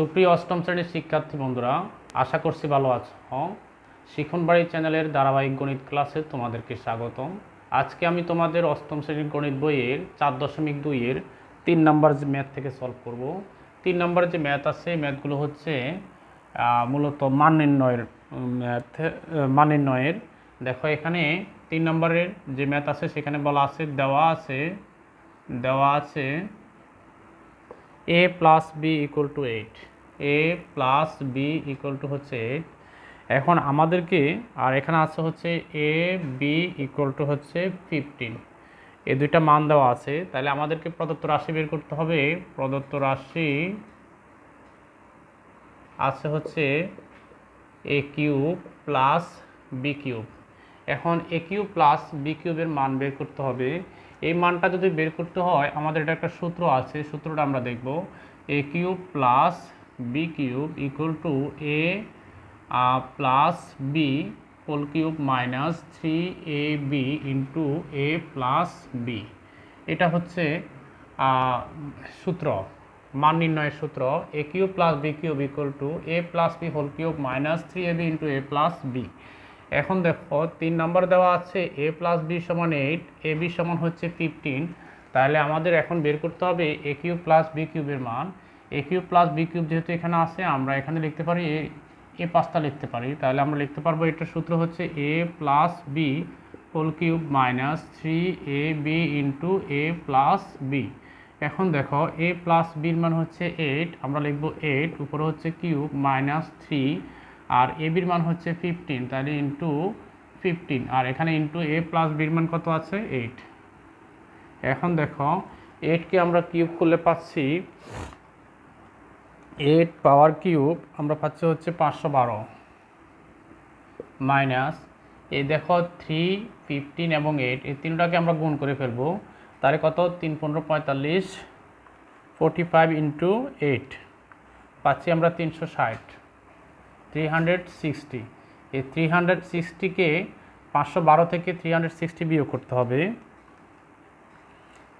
সুপ্রিয় অষ্টম শ্রেণির শিক্ষার্থী বন্ধুরা, আশা করছি ভালো আছো। শিখনবাড়ি চ্যানেলের ধারাবাহিক গণিত ক্লাসে তোমাদেরকে স্বাগতম। আজকে আমি তোমাদের অষ্টম শ্রেণির গণিত বইয়ের চার দশমিক দুইয়ের তিন নম্বর যে ম্যাথ থেকে সলভ করব। তিন নম্বর যে ম্যাথ আছে ম্যাথগুলো হচ্ছে মূলত মান নির্ণয়ের ম্যাথ মান নির্ণয়ের। দেখো এখানে তিন নম্বরের যে ম্যাথ আছে, সেখানে বলা আছে, দেওয়া আছে দেওয়া আছে A plus B equal to eight A plus B equal to হচ্ছে এইট এখন আমাদেরকে, আর এখানে আছে হচ্ছে এ বি ইকুয়াল টু হচ্ছে ফিফটিন এই দুইটা মান দেওয়া আছে, তাহলে আমাদেরকে প্রদত্ত রাশি বের করতে হবে। প্রদত্ত রাশি আছে হচ্ছে A cube plus B cube এখন এ কিউব প্লাস বি কিউবের মান বের করতে হবে। এই মানটা যদি বের করতে হয়, আমাদের এটা একটা সূত্র আছে সূত্রটা আমরা দেখব। A cube plus B cube equal to A plus B whole cube minus three A B into A plus B এটা হচ্ছে সূত্র, মান নির্ণয়ের সূত্র। A cube plus B cube equal to A plus B whole cube minus three A B into A plus B এখন দেখো, তিন নম্বর দেওয়া আছে এ প্লাস বি সমান এইট এ বি সমান হচ্ছে ফিফটিন তাহলে আমাদের এখন বের করতে হবে এ কিউব প্লাস বি কিউবের মান। A cube plus B cube যেহেতু এখানে আছে, আমরা এখানে লিখতে পারি এ এ পাঁচটা লিখতে পারি। তাহলে আমরা লিখতে পারব এটার সূত্র হচ্ছে A plus B whole cube minus three A B into A plus B এখন দেখো এ প্লাস বির মান হচ্ছে এইট আমরা লিখব এইট উপরে হচ্ছে কিউব মাইনাস থ্রি আর এ বির মান হচ্ছে ফিফটিন তাহলে ইন্টু ফিফটিন আর এখানে ইন্টু এ প্লাস বির মান কত আছে? এইট এখন দেখো এইটকে আমরা কিউব করলে পাচ্ছি এইট পাওয়ার কিউব আমরা পাচ্ছি হচ্ছে পাঁচশো বারো মাইনাস এই দেখো থ্রি ফিফটিন এবং এইট এই তিনটাকে আমরা গুণ করে ফেলব, তাহলে কত? তিন পনেরো পঁয়তাল্লিশ ফোরটি ফাইভ ইন্টু এইট পাচ্ছি আমরা তিনশো ষাট। থ্রি হান্ড্রেড সিক্সটি এই থ্রি হান্ড্রেড সিক্সটিকে পাঁচশো বারো থেকে থ্রি হান্ড্রেড সিক্সটি বিয়োগ করতে হবে।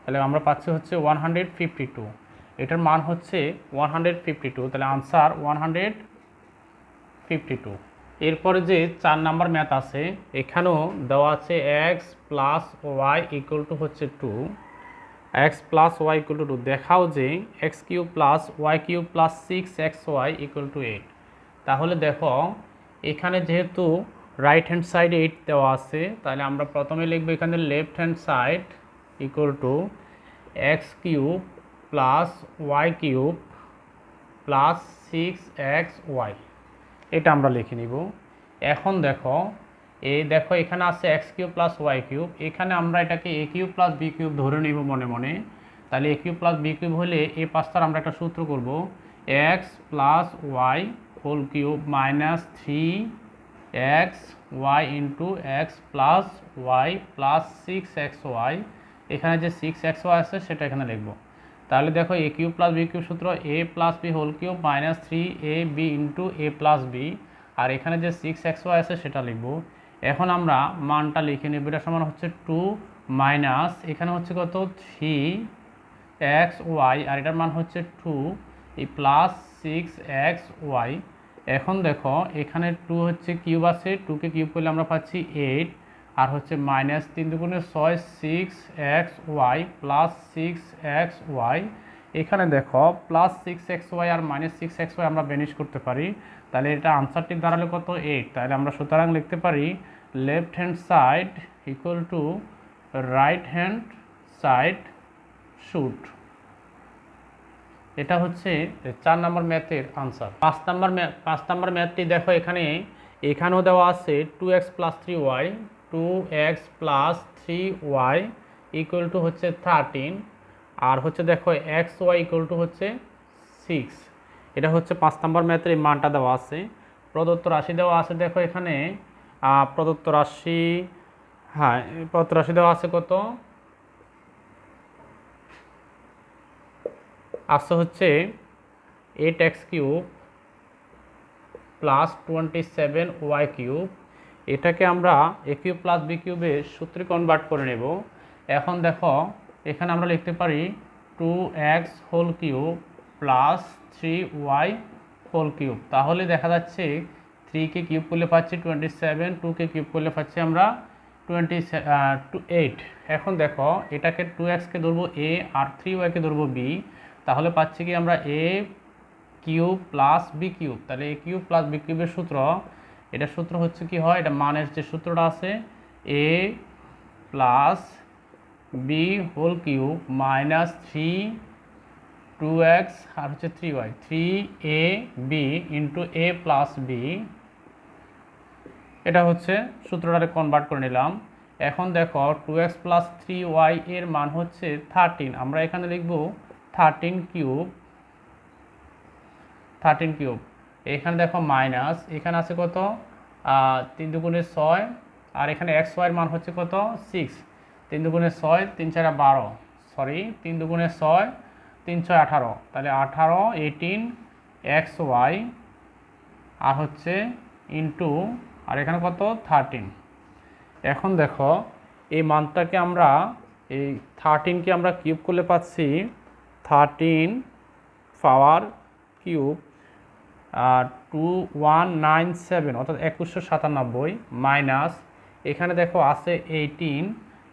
তাহলে আমরা পাচ্ছি হচ্ছে ওয়ান হান্ড্রেড ফিফটি টু এটার মান হচ্ছে ওয়ান হান্ড্রেড ফিফটি টু তাহলে answer one hundred fifty two এরপরে যে চার নাম্বার ম্যাথ আছে, এখানেও দেওয়া আছে X plus Y equal to হচ্ছে two X plus Y equal to two দেখাও যে X cube plus Y cube plus six X Y equal to eight তাহলে দেখো, এখানে যেহেতু রাইট হ্যান্ড সাইড এইট দেওয়া আছে, তাহলে আমরা প্রথমে লিখব এখানে left hand side equal to X cube plus Y cube plus six X Y এটা আমরা লিখে নিব। এখন দেখো এই দেখো এখানে আছে X cube plus Y cube এখানে আমরা এটাকে A cube plus B cube ধরে নিব মনে মনে। তাহলে A cube plus B cube হলে এই পাঁচটার আমরা একটা সূত্র করব। X plus Y whole cube minus three X Y into X plus Y plus six X Y এখানে যে সিক্স এক্স ওয়াই আছে, সেটা এখানে লিখব। তাহলে দেখো A cube plus B cube সূত্র A plus B whole cube minus three A B into A plus B আর এখানে যে সিক্স এক্স ওয়াই আছে, সেটা লিখব। এখন আমরা মানটা লিখে নেব। এটা সমান হচ্ছে টু মাইনাস এখানে হচ্ছে কত? থ্রি এক্স ওয়াই আর এটার মান হচ্ছে টু এই প্লাস সিক্স এক্স ওয়াই এখন দেখো, এখানে টু হচ্ছে কিউব আছে টুকে কিউব করলে আমরা পাচ্ছি এইট আর হচ্ছে মাইনাস তিন দুগুণে ছয় six X Y plus six X Y এখানে দেখো প্লাস সিক্স এক্স ওয়াই আর মাইনাস সিক্স এক্স ওয়াই আমরা বেনিশ করতে পারি। তাহলে এটা আনসারটি দাঁড়ালে কত? এইট তাহলে আমরা সুতরাং লিখতে পারি left hand side equal to right hand side shoot এটা হচ্ছে চার নম্বর ম্যাথের আনসার। পাঁচ নম্বর ম্যাথ পাঁচ নম্বর ম্যাথটি দেখো এখানে, এখানেও দেওয়া আছে two X plus three Y two X plus three Y equal to হচ্ছে থার্টিন আর হচ্ছে দেখো এক্স ওয়াই ইকুয়াল টু হচ্ছে সিক্স এটা হচ্ছে পাঁচ নম্বর ম্যাথের এই মানটা দেওয়া আছে। প্রদত্ত রাশি দেওয়া আছে দেখো এখানে প্রদত্ত রাশি হ্যাঁ প্রদত্ত রাশি দেওয়া আছে কত? হচ্ছে eight X cube plus twenty seven Y cube এটাকে আমরা এ কিউব প্লাস বি কিউবে সূত্রে কনভার্ট করে নেব। এখন দেখো, এখানে আমরা লিখতে পারি two X whole cube plus three Y whole cube তাহলে দেখা যাচ্ছে থ্রিকে কিউব করলে পাচ্ছি টোয়েন্টি সেভেন টুকে কিউব করলে পাচ্ছি আমরা টোয়েন্টি টু এইট এখন দেখো, এটাকে টু এক্সকে ধরবো এ আর থ্রি ওয়াইকে ধরবো বি তাহলে পাচ্ছি কি আমরা A cube plus B cube. তাহলে এ কিউব প্লাস বি কিউবের সূত্র, এটা সূত্র হচ্ছে কি হয়? এটা মানের যে সূত্রটা আছে A plus B whole cube minus three two X আর হচ্ছে three Y. Three A B into A plus B এটা হচ্ছে সূত্রটাকে কনভার্ট করে নিলাম। এখন দেখো, two X plus three Y এর মান হচ্ছে থার্টিন। আমরা এখানে লিখব থার্টিন কিউব থার্টিন কিউব এখানে দেখো মাইনাস এখানে আছে কত? তিন দুগুণে ছয়, আর এখানে এক্স ওয়াইয়ের মান হচ্ছে কত? সিক্স তিন দুগুণে ছয়, তিন চারা বারো। সরি তিন দুগুণে ছয়, তিন ছয় আঠারো। তাহলে আঠারো এইটিন এক্স ওয়াই আর হচ্ছে ইন্টু আর এখানে কত? থার্টিন এখন দেখো, এই মানটাকে আমরা, এই থার্টিনকে আমরা কিউব করলে পাচ্ছি thirteen power cube two one nine seven অর্থাৎ একুশশো সাতানব্বই মাইনাস এখানে দেখো আছে এইটিন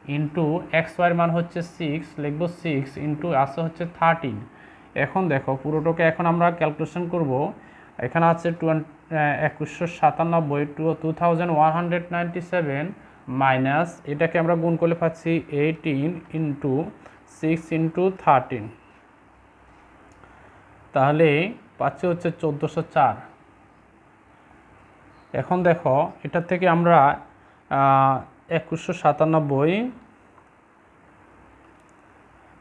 ইন্টু এক্স ওয়াইয়ের মান হচ্ছে সিক্স লিখব সিক্স ইন্টু আছে হচ্ছে থার্টিন এখন দেখো পুরোটাকে এখন আমরা ক্যালকুলেশন করব। এখানে আছে টোয়েন্টি একুশশো সাতানব্বই two two thousand one hundred ninety seven minus এটাকে আমরা গুণ করলে পাচ্ছি eighteen into six into thirteen তাহলে পাচ্ছি হচ্ছে চোদ্দোশো চার। এখন দেখো, এটা থেকে আমরা একুশশো সাতানব্বই,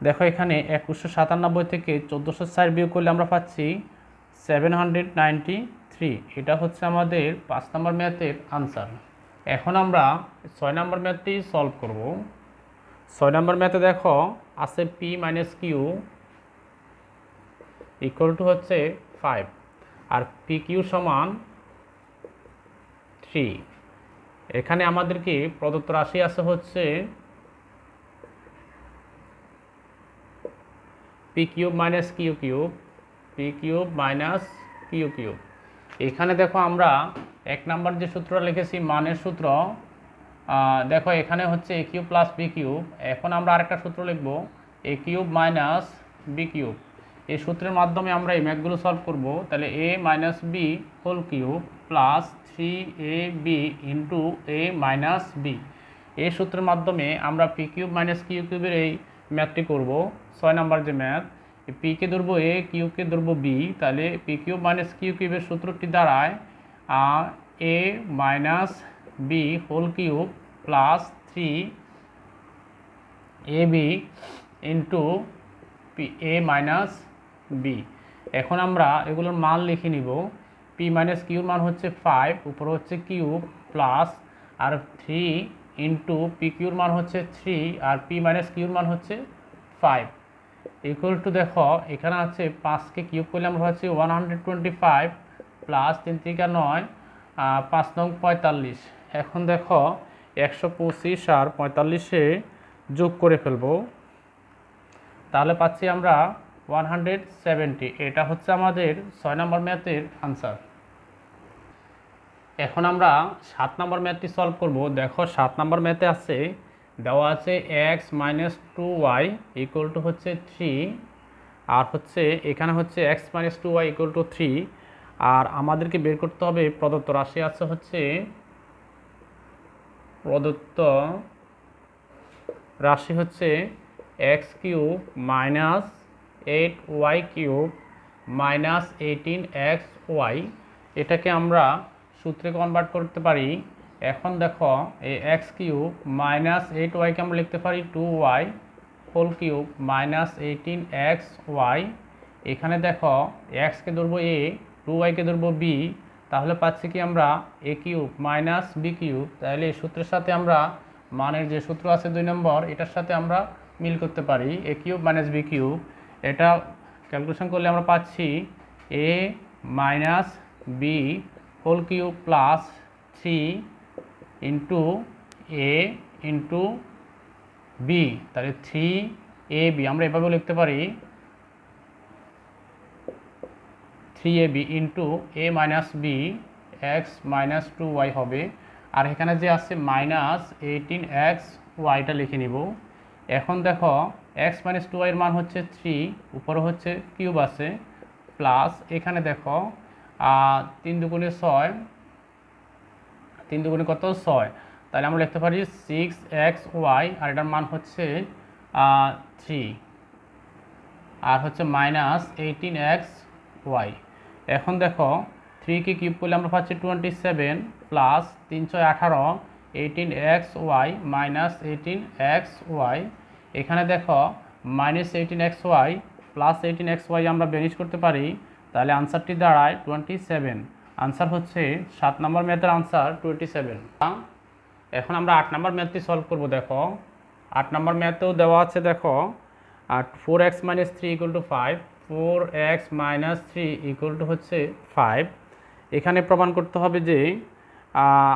দেখো এখানে একুশশো সাতানব্বই থেকে চোদ্দোশো চার বিয়োগ করলে আমরা পাচ্ছি সেভেন হান্ড্রেড নাইনটি থ্রি। এটা হচ্ছে আমাদের পাঁচ নম্বর ম্যাথের আনসার। এখন আমরা ছয় নম্বর ম্যাথটি সলভ করব। ছয় নম্বর ম্যাথে দেখো, আছে P minus Q equal to হচ্ছে ফাইভ আর পি কিউ সমান থ্রি এখানে আমাদেরকে প্রদত্ত রাশি আছে হচ্ছে P cube minus Q cube P cube minus Q cube এখানে দেখো আমরা এক নাম্বার যে সূত্রটা লিখেছি, মানের সূত্র দেখো এখানে হচ্ছে A cube plus B cube এখন আমরা আরেকটা সূত্র লিখব A cube minus B cube এই সূত্রের মাধ্যমে আমরা এই ম্যাথগুলো সলভ করব। তাহলে A minus B whole cube plus three A B into A minus B এই সূত্রের মাধ্যমে আমরা পি কিউব মাইনাস কিউ কিউবের এই ম্যাথটি করব। ছয় নাম্বার যে ম্যাথ পিকে ধরবো এ কিউকে ধরবো বি তাহলে পি কিউব মাইনাস কিউ কিউবের সূত্রটি দাঁড়ায় A minus B whole cube plus three A B into P A minus B এখন আমরা এগুলোর মান লিখে নিব। পি মাইনাস কিউর মান হচ্ছে ফাইভ উপরে হচ্ছে কিউব প্লাস আর থ্রি ইন্টু পি কিউর মান হচ্ছে থ্রি আর পি মাইনাস কিউর মান হচ্ছে ফাইভ ইকুয়াল টু দেখো, এখানে আছে পাঁচকে কিউব করলে আমরা হচ্ছে one hundred twenty five plus তিন তিরিকা নয় পাঁচ নং পঁয়তাল্লিশ। এখন দেখো, একশো পঁচিশ আর পঁয়তাল্লিশে যোগ করে ফেলব। তাহলে পাচ্ছি আমরা ওয়ান হান্ড্রেড সেভেন্টি। এটা হচ্ছে আমাদের ছয় নম্বর ম্যাথের আনসার এখন আমরা সাত নম্বর ম্যাথটি সলভ করব। দেখো, সাত নম্বর ম্যাথে আছে, দেওয়া আছে X minus two Y to হচ্ছে থ্রি আর হচ্ছে এখানে হচ্ছে X minus two Y to three আর আমাদেরকে বের করতে হবে প্রদত্ত রাশি আছে হচ্ছে প্রদত্ত রাশি হচ্ছে X cube minus eight Y cube minus eighteen X Y এটাকে আমরা সূত্রে কনভার্ট করতে পারি। এখন দেখো, এই এক্স কিউব মাইনাস এইট ওয়াইকে আমরা লিখতে পারি two Y whole cube minus eighteen X Y এখানে দেখো এক্সকে ধরবো এ টু ওয়াইকে ধরবো বি তাহলে পাচ্ছি কি আমরা A cube minus B cube তাহলে এই সূত্রের সাথে আমরা মানের যে সূত্র আছে দুই নম্বর, এটার সাথে আমরা মিল করতে পারি A cube minus B cube এটা ক্যালকুলেশন করলে আমরা পাচ্ছি A minus B whole Q plus three into A into B তাহলে থ্রি এ বি আমরা এভাবেও লিখতে পারি three A B into A minus B X minus two Y হবে। আর এখানে যে আছে মাইনাস এইটিন এক্স ওয়াইটা লিখে নিব। এখন দেখো এক্স মাইনাস টু ওয়াইয়ের মান হচ্ছে থ্রি উপরে হচ্ছে কিউব আছে প্লাস এখানে দেখো তিন দুগুণে ছয়, তিন দুগুণে কত? ছয়। তাহলে আমরা লিখতে পারি সিক্স এক্স ওয়াই আর এটার মান হচ্ছে থ্রি আর হচ্ছে মাইনাস এইটিন এক্স ওয়াই এখন দেখো থ্রি থ্রিকে কিউব করলে আমরা পাচ্ছি টোয়েন্টি সেভেন প্লাস তিন ছয় আঠারো eighteen X Y minus eighteen X Y এখানে দেখো minus eighteen X Y plus eighteen X Y আমরা বেনিশ করতে পারি, তাহলে আনসারটি দাঁড়ায় টোয়েন্টি সেভেন আনসার হচ্ছে সাত নম্বর ম্যাথের আনসার টোয়েন্টি সেভেন এখন আমরা আট নম্বর ম্যাথটি সলভ করব, দেখো। আট নম্বর ম্যাথেও দেওয়া আছে, দেখো আর four X minus three equal to five four X minus three equal to হচ্ছে ফাইভ এখানে প্রমাণ করতে হবে যে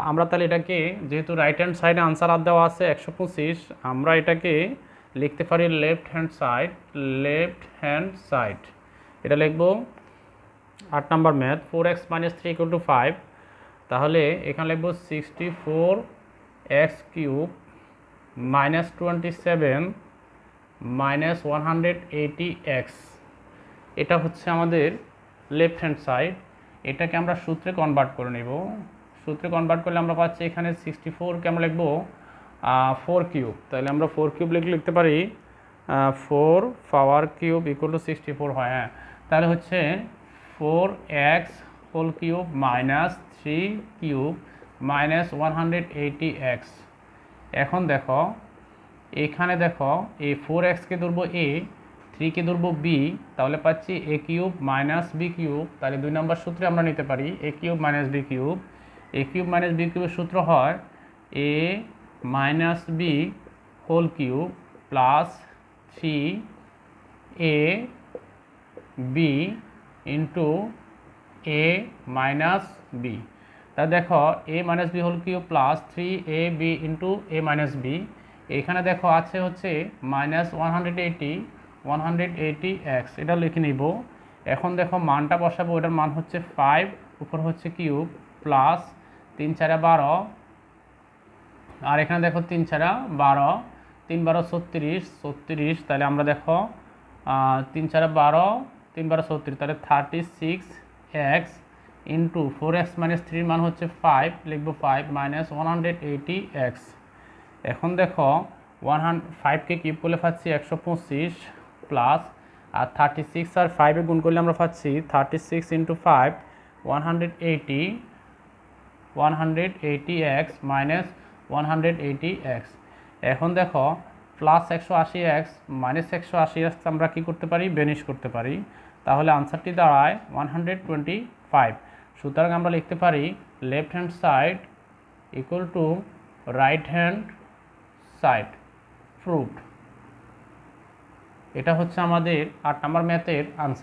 আমরা তাহলে এটাকে যেহেতু রাইট হ্যান্ড সাইডে আনসার আর দেওয়া আছে একশো পঁচিশ, আমরা এটাকে লিখতে পারি left hand side left hand side এটা লিখব আট number math four X minus three equal to five তাহলে এখানে লিখব sixty four X cube minus twenty seven minus one hundred eighty X এটা হচ্ছে আমাদের লেফট হ্যান্ড সাইড এটাকে আমরা সূত্রে কনভার্ট করে নেব। সূত্রে কনভার্ট করলে আমরা পাচ্ছি এখানে সিক্সটি ফোরকে আমরা লিখব ফোর কিউব তাহলে আমরা ফোর কিউব লিখে লিখতে পারি four power cube equal to sixty four হয় হ্যাঁ। তাহলে হচ্ছে four X whole cube minus three cube minus one hundred eighty X এখন দেখো, এখানে দেখো, এই ফোর এক্সকে ধরবো এ থ্রিকে ধরবো বি তাহলে পাচ্ছি A cube minus B cube তাহলে দুই নম্বর সূত্রে আমরা নিতে পারি A cube minus B cube A cube minus B কিউবের সূত্র হয় A minus B whole cube plus three A B into A minus B তা দেখো A minus B whole cube plus three A B into A minus B এখানে দেখো, আছে হচ্ছে minus one hundred eighty one hundred eighty X এটা লিখে নিব। এখন দেখো, মানটা বসাবো। ওটার মান হচ্ছে ফাইভ উপর হচ্ছে কিউব প্লাস তিন চারা বারো। আর এখানে দেখো তিন ছাড়া বারো। তিন বারো ছত্রিশ ছত্রিশ, তাহলে আমরা দেখো তিন ছাড়া বারো, তিন বারো ছত্রিশ, তাহলে thirty six X into four X minus থ্রির মান হচ্ছে ফাইভ লিখব five minus one hundred eighty X এখন দেখো ওয়ান হান্ড ফাইভকে কিউব করলে পাচ্ছি একশো পঁচিশ প্লাস আর থার্টি সিক্স আর ফাইভে গুণ করলে আমরা পাচ্ছি thirty six into five one hundred eighty one hundred eighty X minus one hundred eighty X এখন দেখো প্লাস একশো আশি এক্স মাইনাস একশো আশি এক্স আমরা কী করতে পারি? বেনিশ করতে পারি। তাহলে আনসারটি দাঁড়ায় ওয়ান হান্ড্রেড টোয়েন্টি ফাইভ সুতরাং আমরা লিখতে পারি left hand side equal to right hand side fruit এটা হচ্ছে আমাদের আট নম্বর ম্যাথের আনসার